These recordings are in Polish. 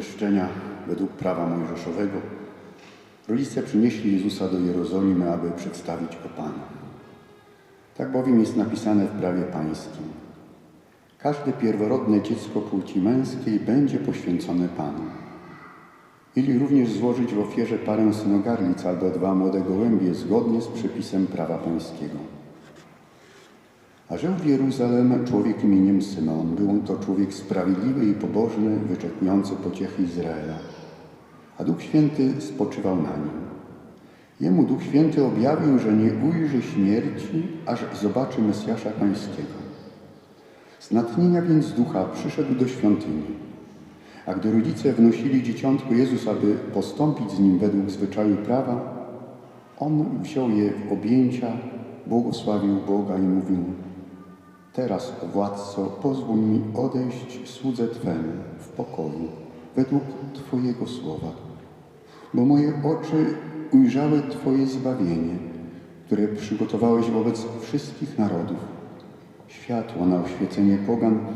Oczyszczenia według prawa mojżeszowego, rodzice przynieśli Jezusa do Jerozolimy, aby przedstawić go Panu. Tak bowiem jest napisane w prawie pańskim. Każde pierworodne dziecko płci męskiej będzie poświęcone Panu. Ili również złożyć w ofierze parę synogarlic albo dwa młode gołębie zgodnie z przepisem prawa pańskiego. A żył w Jeruzalem człowiek imieniem Symeon. Był to człowiek sprawiedliwy i pobożny, wyczekujący pociechy Izraela. A Duch Święty spoczywał na nim. Jemu Duch Święty objawił, że nie ujrzy śmierci, aż zobaczy Mesjasza Pańskiego. Z natchnienia więc ducha przyszedł do świątyni. A gdy rodzice wnosili dzieciątko Jezus, aby postąpić z nim według zwyczaju prawa, on wziął je w objęcia, błogosławił Boga i mówił Teraz, władco, pozwól mi odejść słudze Twemu w pokoju, według Twojego słowa, bo moje oczy ujrzały Twoje zbawienie, które przygotowałeś wobec wszystkich narodów, światło na oświecenie pogan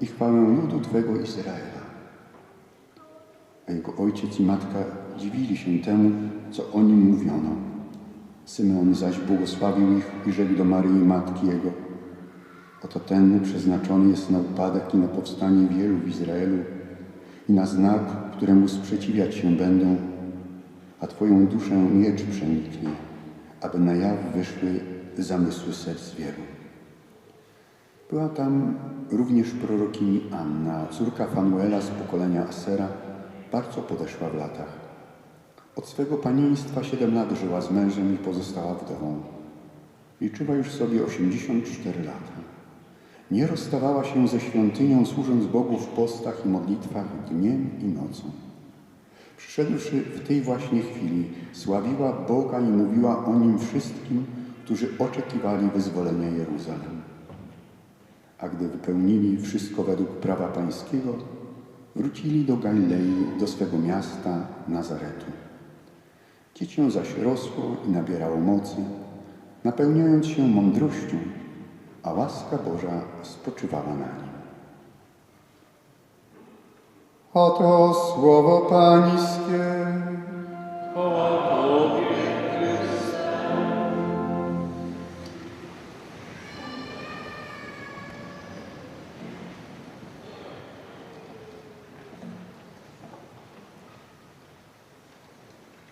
i chwałę ludu Twego Izraela. A jego ojciec i matka dziwili się temu, co o nim mówiono. Symeon zaś błogosławił ich i rzekł do Maryi, matki jego – Oto ten przeznaczony jest na upadek i na powstanie wielu w Izraelu i na znak, któremu sprzeciwiać się będą, a Twoją duszę miecz przeniknie, aby na jaw wyszły zamysły serc wielu. Była tam również prorokini Anna, córka Fanuela z pokolenia Asera, bardzo podeszła w latach. Od swego panieństwa siedem lat żyła z mężem i pozostała wdową. Liczyła już sobie 84 lata. Nie rozstawała się ze świątynią, służąc Bogu w postach i modlitwach dniem i nocą. Przyszedłszy w tej właśnie chwili, sławiła Boga i mówiła o Nim wszystkim, którzy oczekiwali wyzwolenia Jeruzalem. A gdy wypełnili wszystko według prawa pańskiego, wrócili do Galilei, do swego miasta Nazaretu. Dziecię zaś rosło i nabierało mocy, napełniając się mądrością, a łaska Boża spoczywała na nim. Oto słowo Pańskie.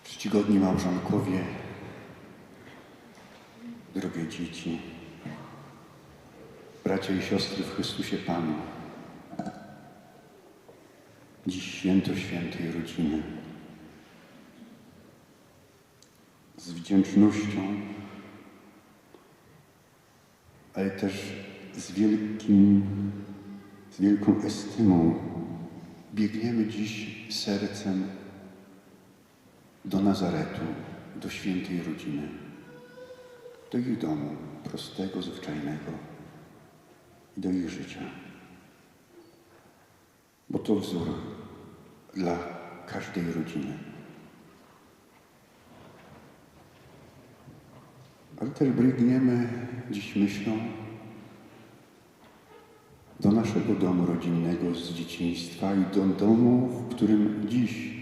Czcigodni małżonkowie, drogie dzieci, bracia i siostry w Chrystusie Panu. Dziś święto świętej rodziny. Z wdzięcznością, ale też z wielkim, z wielką estymą biegniemy dziś sercem do Nazaretu, do świętej rodziny, do ich domu prostego, zwyczajnego i do ich życia. Bo to wzór dla każdej rodziny. Ale też biegniemy dziś myślą do naszego domu rodzinnego z dzieciństwa i do domu, w którym dziś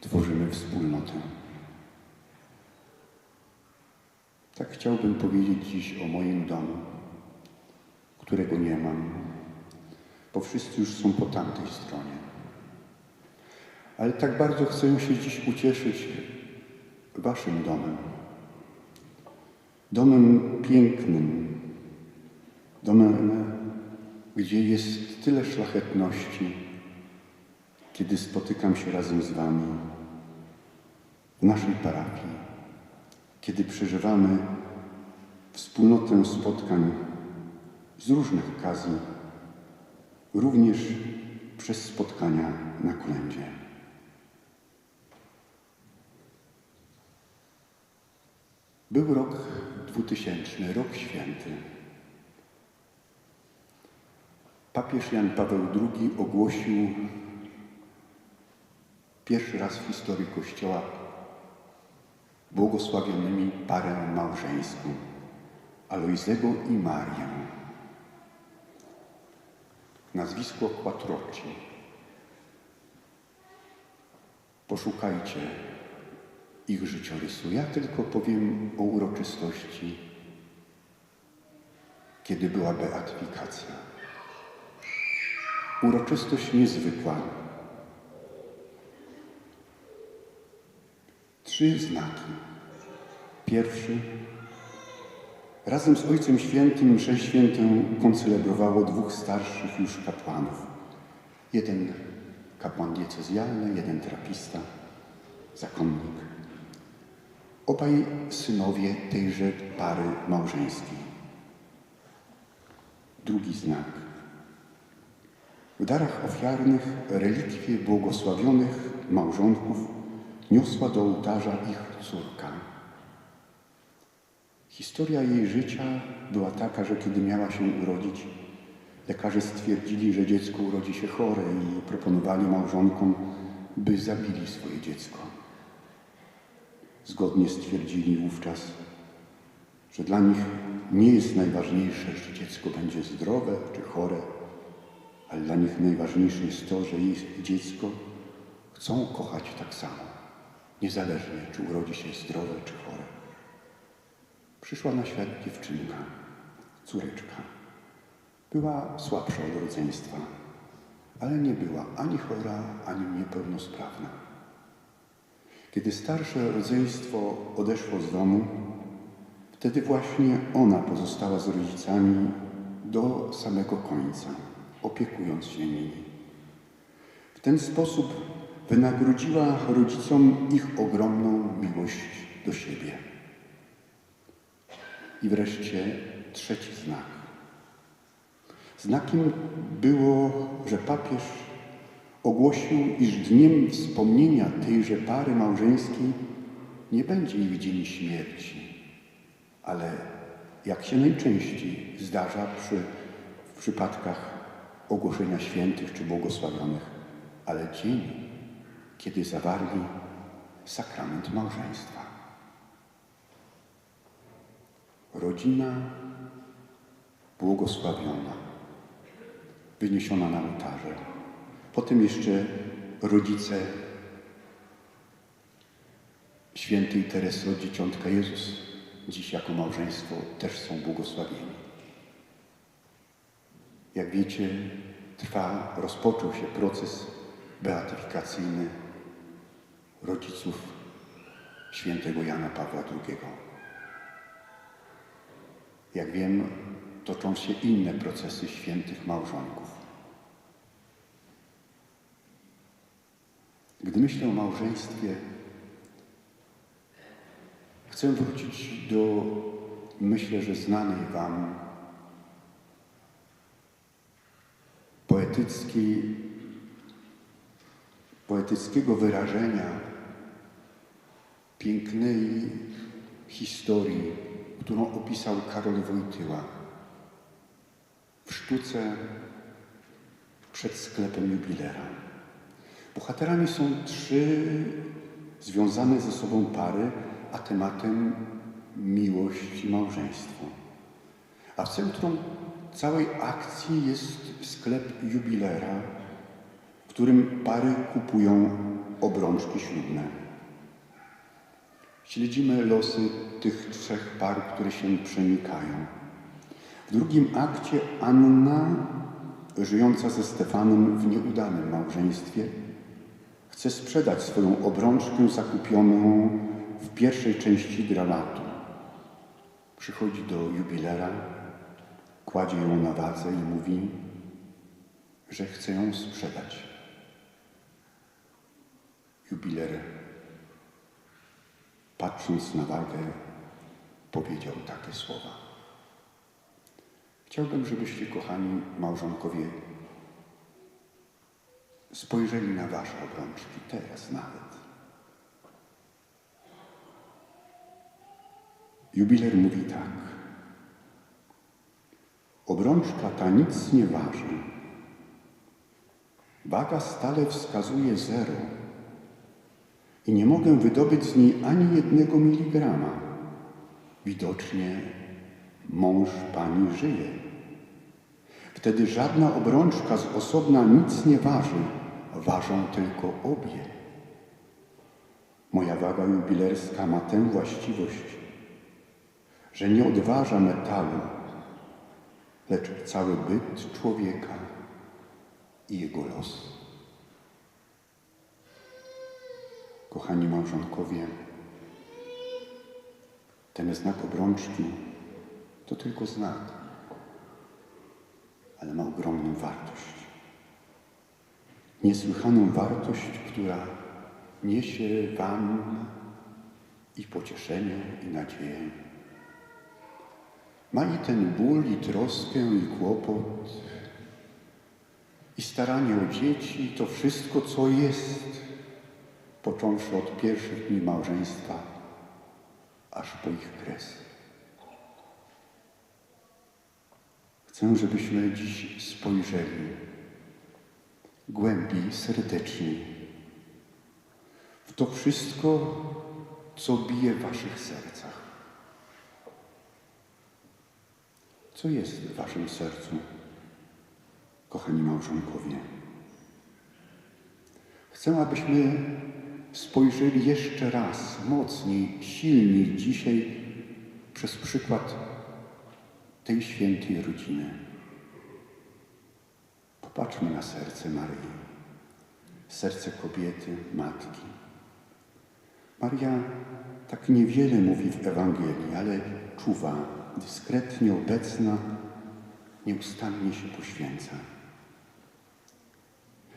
tworzymy wspólnotę. Tak chciałbym powiedzieć dziś o moim domu, którego nie mam, bo wszyscy już są po tamtej stronie. Ale tak bardzo chcę się dziś ucieszyć Waszym domem. Domem pięknym, domem, gdzie jest tyle szlachetności, kiedy spotykam się razem z Wami w naszej parafii, kiedy przeżywamy wspólnotę spotkań z różnych okazji, również przez spotkania na kolędzie. Był rok 2000, rok święty. Papież Jan Paweł II ogłosił pierwszy raz w historii Kościoła błogosławionymi parę małżeńską Alojzego i Marię. Nazwisko Quattroci. Poszukajcie ich życiorysu. Ja tylko powiem o uroczystości, kiedy była beatyfikacja. Uroczystość niezwykła. Trzy znaki. Pierwszy. Razem z Ojcem Świętym mszę świętą koncelebrowało dwóch starszych już kapłanów. Jeden kapłan diecezjalny, jeden trapista, zakonnik. Obaj synowie tejże pary małżeńskiej. Drugi znak. W darach ofiarnych relikwie błogosławionych małżonków niosła do ołtarza ich córka. Historia jej życia była taka, że kiedy miała się urodzić, lekarze stwierdzili, że dziecko urodzi się chore i proponowali małżonkom, by zabili swoje dziecko. Zgodnie stwierdzili wówczas, że dla nich nie jest najważniejsze, czy dziecko będzie zdrowe czy chore, ale dla nich najważniejsze jest to, że ich dziecko chcą kochać tak samo, niezależnie czy urodzi się zdrowe czy chore. Przyszła na świat dziewczynka, córeczka. Była słabsza od rodzeństwa, ale nie była ani chora, ani niepełnosprawna. Kiedy starsze rodzeństwo odeszło z domu, wtedy właśnie ona pozostała z rodzicami do samego końca, opiekując się nimi. W ten sposób wynagrodziła rodzicom ich ogromną miłość do siebie. I wreszcie trzeci znak. Znakiem było, że papież ogłosił, iż dniem wspomnienia tejże pary małżeńskiej nie będzie ich dzień śmierci, ale jak się najczęściej zdarza przy, w przypadkach ogłoszenia świętych czy błogosławionych, ale dzień, kiedy zawarli sakrament małżeństwa. Rodzina błogosławiona, wyniesiona na ołtarze. Potem jeszcze rodzice świętej Teresy od Dzieciątka Jezus, dziś jako małżeństwo też są błogosławieni. Jak wiecie, trwa, rozpoczął się proces beatyfikacyjny rodziców świętego Jana Pawła II. Jak wiem, toczą się inne procesy świętych małżonków. Gdy myślę o małżeństwie, chcę wrócić do, myślę, że znanej Wam poetyckiej, poetyckiego wyrażenia pięknej historii, którą opisał Karol Wojtyła w sztuce przed sklepem jubilera. Bohaterami są trzy związane ze sobą pary, a tematem miłość i małżeństwo. A w centrum całej akcji jest sklep jubilera, w którym pary kupują obrączki ślubne. Śledzimy losy tych trzech par, które się przenikają. W drugim akcie Anna, żyjąca ze Stefanem w nieudanym małżeństwie, chce sprzedać swoją obrączkę zakupioną w pierwszej części dramatu. Przychodzi do jubilera, kładzie ją na wadze i mówi, że chce ją sprzedać. Jubiler, patrząc na wagę, powiedział takie słowa. Chciałbym, żebyście, kochani małżonkowie, spojrzeli na wasze obrączki, teraz nawet. Jubiler mówi tak. Obrączka ta nic nie waży. Waga stale wskazuje zero i nie mogę wydobyć z niej ani jednego miligrama. Widocznie mąż pani żyje. Wtedy żadna obrączka z osobna nic nie waży, ważą tylko obie. Moja waga jubilerska ma tę właściwość, że nie odważa metalu, lecz cały byt człowieka i jego los. Kochani małżonkowie, ten znak obrączki to tylko znak, ale ma ogromną wartość. Niesłychaną wartość, która niesie Wam i pocieszenie, i nadzieję. Ma i ten ból, i troskę, i kłopot, i staranie o dzieci, i to wszystko, co jest, począwszy od pierwszych dni małżeństwa, aż po ich kres. Chcę, żebyśmy dziś spojrzeli głębiej, serdeczniej w to wszystko, co bije w waszych sercach. Co jest w waszym sercu, kochani małżonkowie? Chcę, abyśmy spojrzeli jeszcze raz, mocniej, silniej dzisiaj przez przykład tej świętej rodziny. Popatrzmy na serce Maryi, serce kobiety, matki. Maria tak niewiele mówi w Ewangelii, ale czuwa, dyskretnie obecna, nieustannie się poświęca.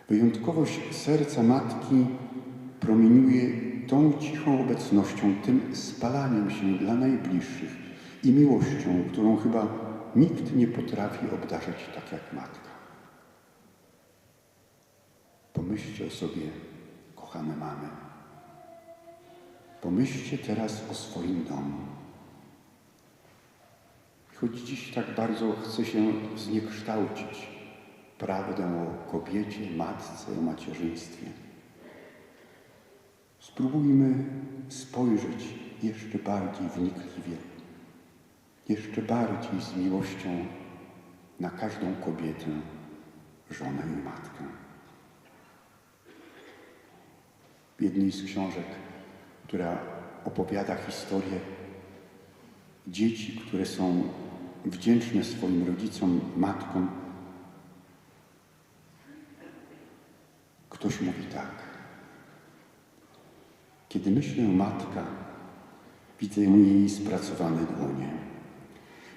Wyjątkowość serca matki promieniuje tą cichą obecnością, tym spalaniem się dla najbliższych i miłością, którą chyba nikt nie potrafi obdarzyć tak jak matka. Pomyślcie o sobie, kochane mamy. Pomyślcie teraz o swoim domu. Choć dziś tak bardzo chce się zniekształcić prawdę o kobiecie, matce, o macierzyństwie. Spróbujmy spojrzeć jeszcze bardziej wnikliwie, jeszcze bardziej z miłością na każdą kobietę, żonę i matkę. W jednej z książek, która opowiada historię dzieci, które są wdzięczne swoim rodzicom, matkom, ktoś mówi tak. Kiedy myślę matka, widzę jej spracowane dłonie.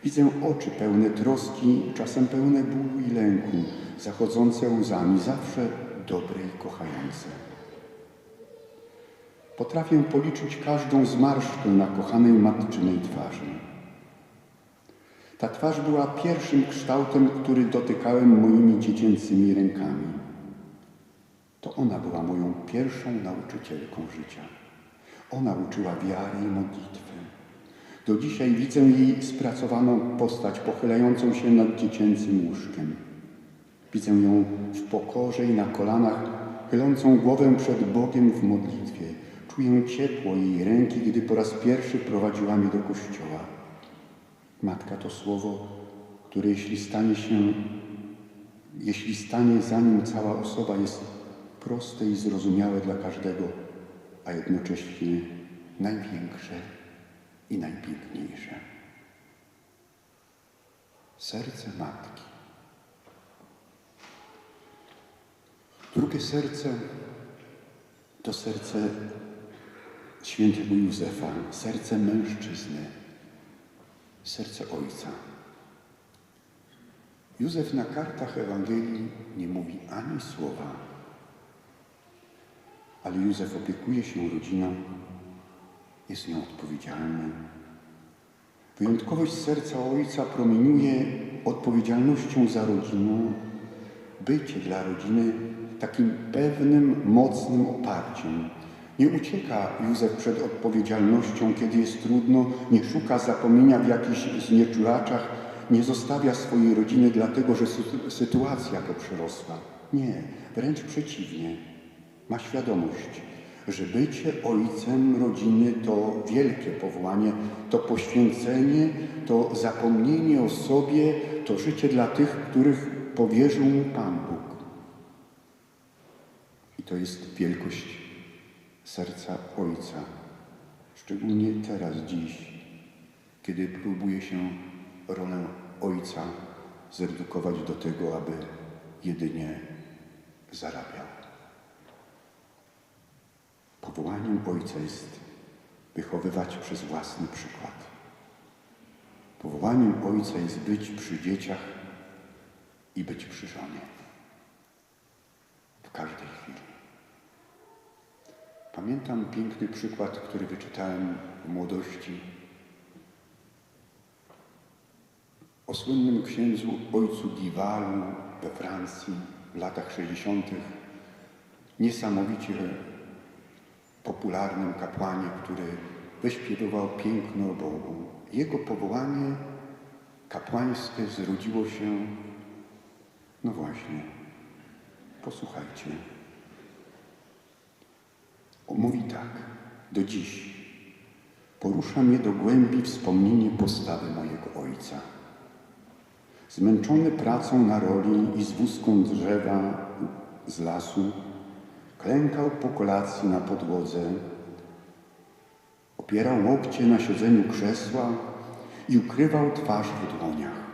Widzę oczy pełne troski, czasem pełne bólu i lęku, zachodzące łzami, zawsze dobre i kochające. Potrafię policzyć każdą zmarszczkę na kochanej matczynej twarzy. Ta twarz była pierwszym kształtem, który dotykałem moimi dziecięcymi rękami. To ona była moją pierwszą nauczycielką życia. Ona uczyła wiary i modlitwy. Do dzisiaj widzę jej spracowaną postać pochylającą się nad dziecięcym łóżkiem. Widzę ją w pokorze i na kolanach, chylącą głowę przed Bogiem w modlitwie. Czuję ciepło jej ręki, gdy po raz pierwszy prowadziła mnie do kościoła. Matka to słowo, które jeśli stanie się, jeśli stanie za nim cała osoba, jest proste i zrozumiałe dla każdego, a jednocześnie największe i najpiękniejsze. Serce matki. Drugie serce to serce świętego Józefa, serce mężczyzny, serce ojca. Józef na kartach Ewangelii nie mówi ani słowa, ale Józef opiekuje się rodziną, jest nią odpowiedzialny. Wyjątkowość serca ojca promieniuje odpowiedzialnością za rodzinę, bycie dla rodziny takim pewnym, mocnym oparciem. Nie ucieka Józef przed odpowiedzialnością, kiedy jest trudno, nie szuka zapomnienia w jakichś znieczulaczach, nie zostawia swojej rodziny dlatego, że sy- sytuacja go przerosła. Nie, wręcz przeciwnie. Ma świadomość, że bycie ojcem rodziny to wielkie powołanie, to poświęcenie, to zapomnienie o sobie, to życie dla tych, których powierzył mu Pan Bóg. I to jest wielkość serca Ojca, szczególnie teraz, dziś, kiedy próbuje się rolę Ojca zredukować do tego, aby jedynie zarabiał. Powołaniem Ojca jest wychowywać przez własny przykład. Powołaniem Ojca jest być przy dzieciach i być przy żonie. W każdej chwili. Pamiętam piękny przykład, który wyczytałem w młodości o słynnym księdzu ojcu Givalu we Francji w latach 60. Niesamowicie popularnym kapłanie, który wyśpiewywał piękno o Bogu. Jego powołanie kapłańskie zrodziło się, no właśnie, posłuchajcie. On mówi tak, do dziś porusza mnie do głębi wspomnienie postawy mojego ojca. Zmęczony pracą na roli i z wózką drzewa z lasu, klękał po kolacji na podłodze, opierał łokcie na siedzeniu krzesła i ukrywał twarz w dłoniach.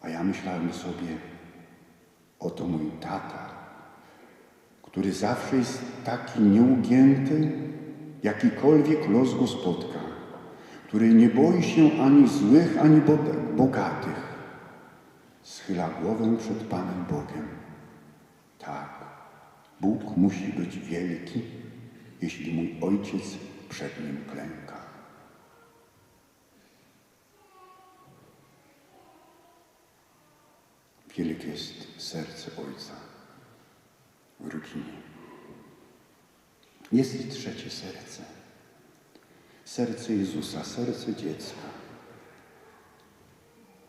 A ja myślałem sobie, oto mój tata, który zawsze jest taki nieugięty, jakikolwiek los go spotka, który nie boi się ani złych, ani bo- bogatych. Schyla głowę przed Panem Bogiem. Bóg musi być wielki, jeśli mój ojciec przed nim klęka. Wielkie jest serce Ojca w rodzinie. Jest i trzecie serce. Serce Jezusa, serce dziecka.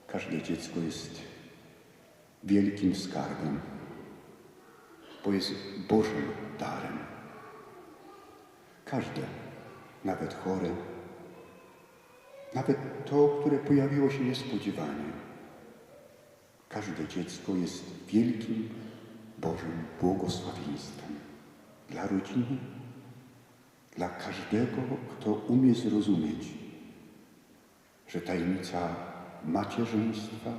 Każde dziecko jest wielkim skarbem, bo jest Bożym darem. Każde, nawet chore, nawet to, które pojawiło się niespodziewanie. Każde dziecko jest wielkim Bożym błogosławieństwem dla rodziny, dla każdego, kto umie zrozumieć, że tajemnica macierzyństwa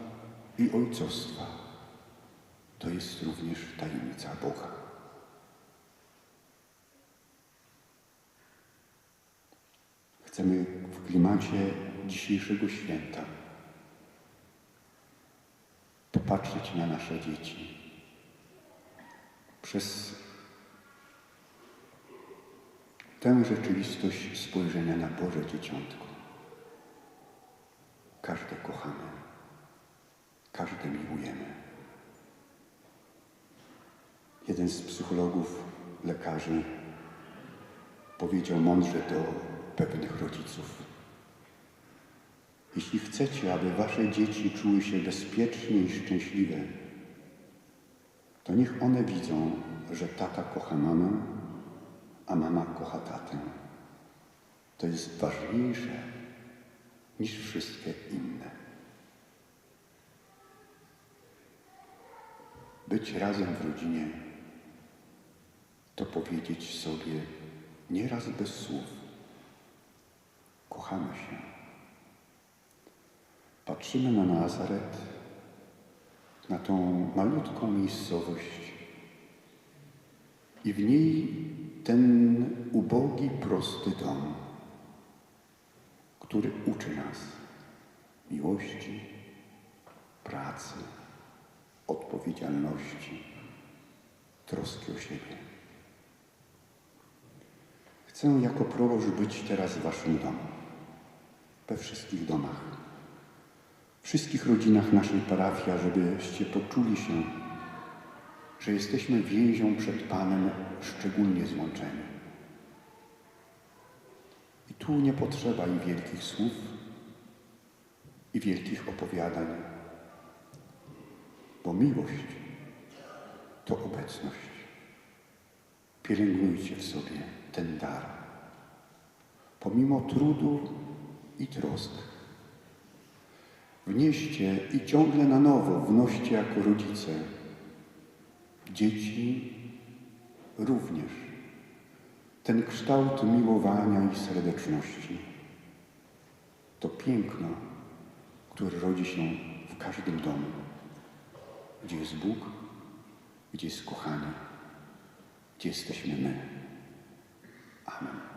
i ojcostwa to jest również tajemnica Boga. Chcemy w klimacie dzisiejszego święta popatrzeć na nasze dzieci przez tę rzeczywistość spojrzenia na Boże Dzieciątko. Każde kochamy, każde miłujemy. Jeden z psychologów, lekarzy powiedział mądrze do pewnych rodziców. Jeśli chcecie, aby wasze dzieci czuły się bezpiecznie i szczęśliwe, to niech one widzą, że tata kocha mamę, a mama kocha tatę. To jest ważniejsze niż wszystkie inne. Być razem w rodzinie to powiedzieć sobie nieraz bez słów. Kochamy się. Patrzymy na Nazaret, na tą malutką miejscowość i w niej ten ubogi, prosty dom, który uczy nas miłości, pracy, odpowiedzialności, troski o siebie. Chcę jako proboszcz być teraz w Waszym domu, we wszystkich domach, wszystkich rodzinach naszej parafii, żebyście poczuli się że jesteśmy więzią przed Panem szczególnie złączeni. I tu nie potrzeba i wielkich słów, i wielkich opowiadań, bo miłość to obecność. Pielęgnujcie w sobie ten dar. Pomimo trudu i trosk. Wnieście i ciągle na nowo wnoście jako rodzice. Dzieci również. Ten kształt miłowania i serdeczności. To piękno, które rodzi się w każdym domu, gdzie jest Bóg, gdzie jest kochanie, gdzie jesteśmy my. Amen.